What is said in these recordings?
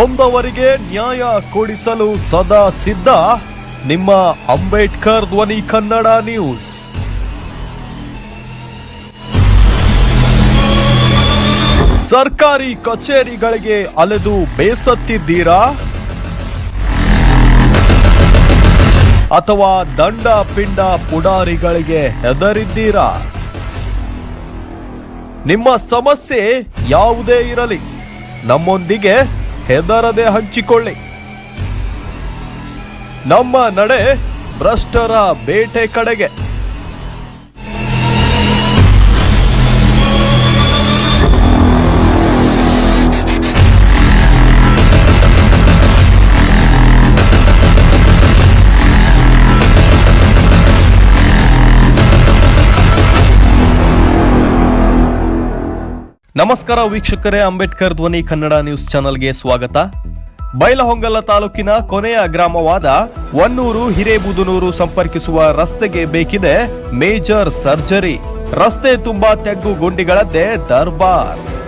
ನೊಂದವರಿಗೆ ನ್ಯಾಯ ಕೊಡಿಸಲು ಸದಾ ಸಿದ್ಧ ನಿಮ್ಮ ಅಂಬೇಡ್ಕರ್ ಧ್ವನಿ ಕನ್ನಡ ನ್ಯೂಸ್. ಸರ್ಕಾರಿ ಕಚೇರಿಗಳಿಗೆ ಅಲೆದು ಬೇಸತ್ತಿದ್ದೀರಾ? ಅಥವಾ ದಂಡ ಪಿಂಡ ಪುಡಾರಿಗಳಿಗೆ ಹೆದರಿದ್ದೀರಾ? ನಿಮ್ಮ ಸಮಸ್ಯೆ ಯಾವುದೇ ಇರಲಿ, ನಮ್ಮೊಂದಿಗೆ ಹೆದರದೆ ಹಂಚಿಕೊಳ್ಳಿ. ನಮ್ಮ ನಡೆ ಭ್ರಷ್ಟರ ಬೇಟೆ ಕಡೆಗೆ. ನಮಸ್ಕಾರ ವೀಕ್ಷಕರೇ, ಅಂಬೇಡ್ಕರ್ ಧ್ವನಿ ಕನ್ನಡ ನ್ಯೂಸ್ ಚಾನೆಲ್ಗೆ ಸ್ವಾಗತ. ಬೈಲಹೊಂಗಲ ತಾಲೂಕಿನ ಕೊನೆಯ ಗ್ರಾಮವಾದ ಒನ್ನೂರು, ಹಿರೇಬುದನೂರು ಸಂಪರ್ಕಿಸುವ ರಸ್ತೆಗೆ ಬೇಕಿದೆ ಮೇಜರ್ ಸರ್ಜರಿ. ರಸ್ತೆ ತುಂಬಾ ತೆಗ್ಗು ಗುಂಡಿಗಳದ್ದೇ ದರ್ಬಾರ್.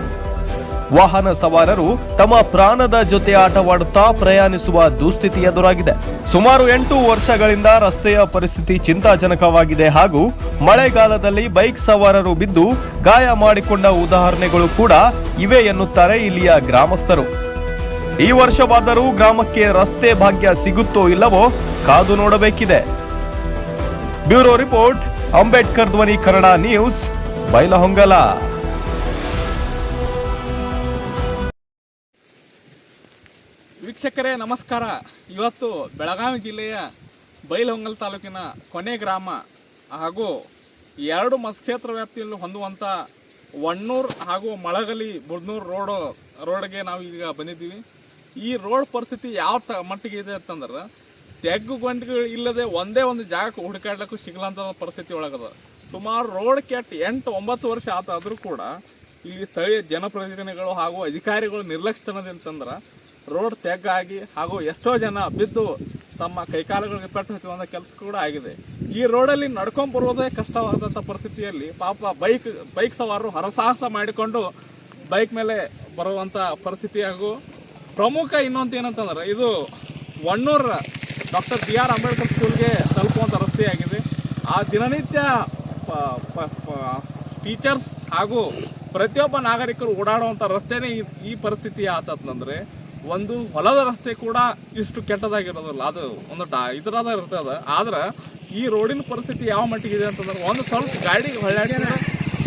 ವಾಹನ ಸವಾರರು ತಮ್ಮ ಪ್ರಾಣದ ಜೊತೆ ಆಟವಾಡುತ್ತಾ ಪ್ರಯಾಣಿಸುವ ದುಸ್ಥಿತಿ ಎದುರಾಗಿದೆ. ಸುಮಾರು ಎಂಟು ವರ್ಷಗಳಿಂದ ರಸ್ತೆಯ ಪರಿಸ್ಥಿತಿ ಚಿಂತಾಜನಕವಾಗಿದೆ ಹಾಗೂ ಮಳೆಗಾಲದಲ್ಲಿ ಬೈಕ್ ಸವಾರರು ಬಿದ್ದು ಗಾಯ ಮಾಡಿಕೊಂಡ ಉದಾಹರಣೆಗಳು ಕೂಡ ಇವೆ ಎನ್ನುತ್ತಾರೆ ಇಲ್ಲಿಯ ಗ್ರಾಮಸ್ಥರು. ಈ ವರ್ಷವಾದರೂ ಗ್ರಾಮಕ್ಕೆ ರಸ್ತೆ ಭಾಗ್ಯ ಸಿಗುತ್ತೋ ಇಲ್ಲವೋ ಕಾದು ನೋಡಬೇಕಿದೆ. ಬ್ಯೂರೋ ರಿಪೋರ್ಟ್, ಅಂಬೇಡ್ಕರ್ ಧ್ವನಿ ಕನ್ನಡ ನ್ಯೂಸ್, ಬೈಲಹೊಂಗಲ. ವೀಕ್ಷಕರೇ, ನಮಸ್ಕಾರ. ಇವತ್ತು ಬೆಳಗಾವಿ ಜಿಲ್ಲೆಯ ಬೈಲಹೊಂಗಲ್ ತಾಲೂಕಿನ ಕೊನೆ ಗ್ರಾಮ ಹಾಗೂ ಎರಡು ಮತಕ್ಷೇತ್ರ ವ್ಯಾಪ್ತಿಯಲ್ಲಿ ಹೊಂದುವಂಥ ವಣ್ಣೂರು ಹಾಗೂ ಮಳಗಲಿ ಬುಡ್ನೂರು ರೋಡ್, ರೋಡ್ಗೆ ನಾವು ಈಗ ಬಂದಿದ್ದೀವಿ. ಈ ರೋಡ್ ಪರಿಸ್ಥಿತಿ ಯಾವ ತ, ಮಟ್ಟಿಗೆ ಇದೆ ಅಂತಂದ್ರೆ, ತೆಗ್ಗು ಗಂಟೆಗಳು ಇಲ್ಲದೆ ಒಂದೇ ಒಂದು ಜಾಗಕ್ಕೆ ಹುಡುಕಾಡ್ಲಿಕ್ಕೂ ಸಿಗಲಂತ ಪರಿಸ್ಥಿತಿ ಒಳಗದ. ಸುಮಾರು ರೋಡ್ ಕೆಟ್ಟು ಎಂಟು, ಒಂಬತ್ತು ವರ್ಷ ಆತಾದರೂ ಕೂಡ ಇಲ್ಲಿ ಸ್ಥಳೀಯ ಜನಪ್ರತಿನಿಧಿಗಳು ಹಾಗೂ ಅಧಿಕಾರಿಗಳು ನಿರ್ಲಕ್ಷ್ಯತನದಿಂತಂದ್ರೆ ರೋಡ್ ತೆಗ್ಗಾಗಿ ಹಾಗೂ ಎಷ್ಟೋ ಜನ ಬಿದ್ದು ತಮ್ಮ ಕೈಕಾಲುಗಳಿಗೆ ಪೆಟ್ಟು ಹಚ್ಚುವಂಥ ಕೆಲಸ ಕೂಡ ಆಗಿದೆ. ಈ ರೋಡಲ್ಲಿ ನಡ್ಕೊಂಡು ಬರೋದೇ ಕಷ್ಟವಾದಂಥ ಪರಿಸ್ಥಿತಿಯಲ್ಲಿ ಪಾಪ ಬೈಕ್ ಬೈಕ್ ಸವಾರರು ಹರಸಾಹಸ ಮಾಡಿಕೊಂಡು ಬೈಕ್ ಮೇಲೆ ಬರುವಂಥ ಪರಿಸ್ಥಿತಿ ಹಾಗೂ ಪ್ರಮುಖ ಇನ್ನೊಂದು ಏನಂತಂದ್ರೆ ಇದು ಒಣ್ಣೂರ ಡಾಕ್ಟರ್ ಬಿ ಆರ್ ಅಂಬೇಡ್ಕರ್ ಸ್ಕೂಲ್ಗೆ ತಲುಪುವಂಥ ರಸ್ತೆಯಾಗಿದೆ. ಆ ದಿನನಿತ್ಯ ಟೀಚರ್ಸ್ ಹಾಗೂ ಪ್ರತಿಯೊಬ್ಬ ನಾಗರಿಕರು ಓಡಾಡುವಂಥ ರಸ್ತೆನೇ ಈ ಪರಿಸ್ಥಿತಿ ಆತಂದ್ರೆ ಒಂದು ಹೊಲದ ರಸ್ತೆ ಕೂಡ ಇಷ್ಟು ಕೆಟ್ಟದಾಗಿರೋದಿಲ್ಲ. ಅದು ಒಂದು ಡಾ ಇದರಾದ ಇರ್ತದೆ ಆದ್ರೆ ಈ ರೋಡಿನ ಪರಿಸ್ಥಿತಿ ಯಾವ ಮಟ್ಟಿಗೆ ಇದೆ ಅಂತಂದ್ರೆ ಒಂದು ಸ್ವಲ್ಪ ಗಾಡಿ ಹೊಳ್ಳಾಡಿ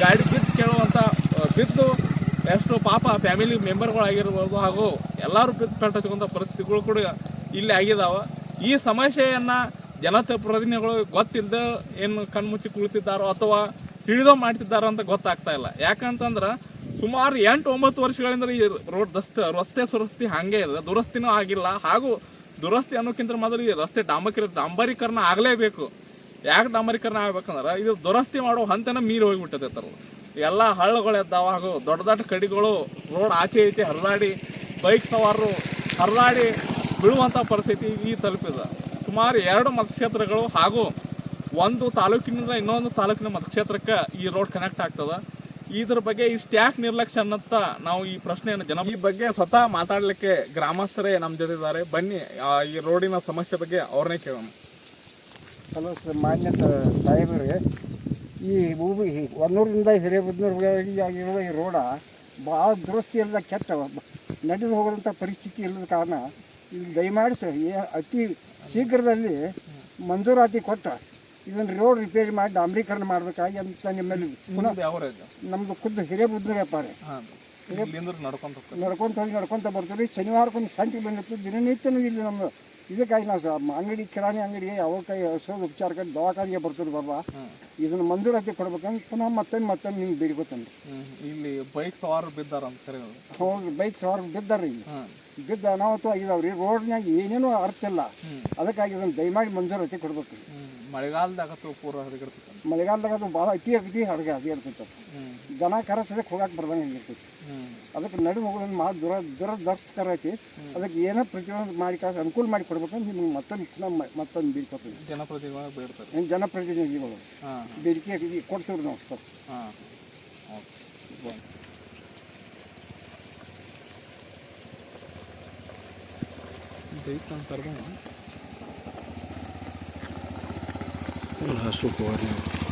ಗಾಡಿ ಬಿದ್ದು ಕೇಳುವಂಥ ಬಿದ್ದು ಎಷ್ಟು ಪಾಪ ಫ್ಯಾಮಿಲಿ ಮೆಂಬರ್ಗಳಾಗಿರ್ಬೋದು ಹಾಗೂ ಎಲ್ಲರೂ ಬಿದ್ದು ಪೆಟ್ಟುವಂಥ ಪರಿಸ್ಥಿತಿಗಳು ಕೂಡ ಇಲ್ಲಿ ಆಗಿದಾವೆ. ಈ ಸಮಸ್ಯೆಯನ್ನು ಜನತೆ ಪ್ರತಿನಿಧಿಗಳು ಗೊತ್ತಿಲ್ಲದೆ ಏನು ಕಣ್ಮುಚ್ಚಿ ಕುಳಿತಿದ್ದಾರೋ ಅಥವಾ ತಿಳಿದೋ ಮಾಡ್ತಿದ್ದಾರೆ ಅಂತ ಗೊತ್ತಾಗ್ತಾ ಇಲ್ಲ. ಯಾಕಂತಂದ್ರೆ ಸುಮಾರು ಎಂಟು ಒಂಬತ್ತು ವರ್ಷಗಳಿಂದ ಈ ರೋಡ್ ರಸ್ತೆ ರಸ್ತೆ ಸುರಸ್ತಿ ಹಾಗೆ ಇದೆ. ದುರಸ್ತಿನೂ ಆಗಿಲ್ಲ. ಹಾಗೂ ದುರಸ್ತಿ ಅನ್ನೋಕ್ಕಿಂತ ಮೊದಲು ಈ ರಸ್ತೆ ಡಾಂಬಕೀರ ಡಾಂಬರೀಕರಣ ಆಗಲೇಬೇಕು. ಯಾಕೆ ಡಾಂಬರೀಕರಣ ಆಗ್ಬೇಕಂದ್ರೆ ಇದು ದುರಸ್ತಿ ಮಾಡೋ ಹಂತನ ಮೀರಿ ಹೋಗಿಬಿಟ್ಟದೆ ಎಲ್ಲ ಹಳ್ಳಗಳು ಎದ್ದಾವ ಹಾಗೂ ದೊಡ್ಡ ದೊಡ್ಡ ಕಡಿಗಳು ರೋಡ್ ಆಚೆ ಈಚೆ ಹರಿದಾಡಿ, ಬೈಕ್ ಸವಾರರು ಹರಿದಾಡಿ ಬೀಳುವಂಥ ಪರಿಸ್ಥಿತಿ ಈ ತಲುಪಿದೆ. ಸುಮಾರು ಎರಡು ಮತಕ್ಷೇತ್ರಗಳು ಹಾಗೂ ಒಂದು ತಾಲೂಕಿನಿಂದ ಇನ್ನೊಂದು ತಾಲೂಕಿನ ಮತಕ್ಷೇತ್ರಕ್ಕೆ ಈ ರೋಡ್ ಕನೆಕ್ಟ್ ಆಗ್ತದ. ಇದ್ರ ಬಗ್ಗೆ ಇಷ್ಟು ಯಾಕೆ ನಿರ್ಲಕ್ಷ್ಯ ಅನ್ನತ್ತ ನಾವು ಈ ಪ್ರಶ್ನೆಯನ್ನು ಜನ ಈ ಬಗ್ಗೆ ಸ್ವತಃ ಮಾತಾಡಲಿಕ್ಕೆ ಗ್ರಾಮಸ್ಥರೇ ನಮ್ಮ ಜೊತೆ ಇದ್ದಾರೆ. ಬನ್ನಿ ಈ ರೋಡಿನ ಸಮಸ್ಯೆ ಬಗ್ಗೆ ಅವ್ರನ್ನೇ ಕೇಳೋಣ. ಹಲೋ ಸರ್, ಮಾನ್ಯ ಸಾಹೇಬರಿಗೆ. ಸಾಹೇಬರೇ ಈ ಭೂಮಿ, ಹೊನ್ನೂರಿಂದ ಆಗಿರುವ ಈ ರೋಡ ಭಾಳ ದುರಸ್ತಿ ಇಲ್ಲದ ಕೆಟ್ಟ ನಡೆದು ಹೋಗೋದಂಥ ಪರಿಸ್ಥಿತಿ ಇಲ್ಲದ ಕಾರಣ ಇಲ್ಲಿ ದಯಮಾಡಿ ಸರ್ ಏ- ಅತಿ ಶೀಘ್ರದಲ್ಲಿ ಮಂಜೂರಾತಿ ಕೊಟ್ಟ ಇದನ್ನು ರೋಡ್ ರಿಪೇರಿ ಮಾಡಿ ಡಾಂಬರೀಕರಣ ಮಾಡಬೇಕಾಗಿ ಅಂತ ನಿಮ್ಮಲ್ಲಿ ಪುನಃ ನಮ್ಮದು ಖುದ್ದು ಹಿರೇಬುದ್ನೂರು ವ್ಯಾಪಾರ ಹಾಂ. ಇಲ್ಲಿಂದ ನಡ್ಕೊಂತ ಹೋಗಿ ನಡ್ಕೊಂತ ಬರ್ತೀವಿ ಶನಿವಾರಕ್ಕೊಂದು ಸಂಚಿ ಬಂದಿರ್ತೀವಿ. ದಿನನಿತ್ಯನೂ ಇಲ್ಲಿ ನಮ್ಮ ಇದಕ್ಕಾಗಿ ನಾವು ಅಂಗಡಿ ಕಿರಾಣಿ ಅಂಗಡಿ ಯಾವ ಕೈ ಔಷಧ ಉಪಚಾರಕ್ಕೆ ದವಾಖಾನೆಗೆ ಬರ್ತೀರಿ ಬಾಬಾ ಇದನ್ನು ಮಂಜೂರಾತಿ ಕೊಡ್ಬೇಕಂತ ಪುನಃ ಮತ್ತೊಂದು ಮತ್ತೊಂದು ನಿಮ್ಗೆ ಬೇಡ್ಕೊತಾನೆ. ಇಲ್ಲಿ ಬೈಕ್ ಸವಾರ ಬಿದ್ದಾರ ಹೋಗಿ ಬೈಕ್ ಸವಾರ ಬಿದ್ದಾರ ಇಲ್ಲಿ. ಬಿದ್ದ ಅನಾಹುತ ಆಗಿದಾವ್ರಿ ರೋಡ್ನಾಗ ಏನೇನೂ ಅರ್ಥ ಇಲ್ಲ. ಅದಕ್ಕಾಗಿ ಇದನ್ನು ದಯಮಾಡಿ ಮಂಜೂರಾತಿ ಕೊಡ್ಬೇಕು. ಮಳೆಗಾಲದಾಗ ಪೂರ ಹರಿಗಿರ್ತೈತೆ ಮಳೆಗಾಲದಾಗ ಅದು ಭಾಳ ಅತಿ ಅಗತಿ ಹಡಗೆ ಅದೇ ಇರ್ತೈತೆ ಹ್ಮ್ ದನ ಕರಸದಕ್ಕೆ ಹೋಗಕ್ಕೆ ಬರ್ದಂಗೆ ಇರ್ತೈತಿ ಹ್ಮ್ ಅದಕ್ಕೆ ನಡು ಹೋಗೋದನ್ನು ಮಾಡಿ ದುರ ದುರದರ್ಶಕರ ಐತಿ ಅದಕ್ಕೆ ಏನೋ ಪ್ರತಿಯೊಂದು ಮಾಡಿ ಕಾಸು ಅನುಕೂಲ ಮಾಡಿ ಕೊಡ್ಬೇಕಂತ ನಿಮ್ಗೆ ಮತ್ತೊಂದು ಪುನಃ ಮ- ಮತ್ತೊಂದು ಬೀಳ್ಕೊತೀವಿ ಜನಪ್ರತಿನಿಧಿಗಳು ಬೇಡ್ತಾರೆ ಏನು ಜನಪ್ರತಿನಿಧಿಗಳು ಹಾಂ ಬೇಡಿಕೆ ಇದು ಕೊಡ್ತೀವಿ ನಾವು ಸರ್ ಹಾಂ ಓಕೆ Não raspa.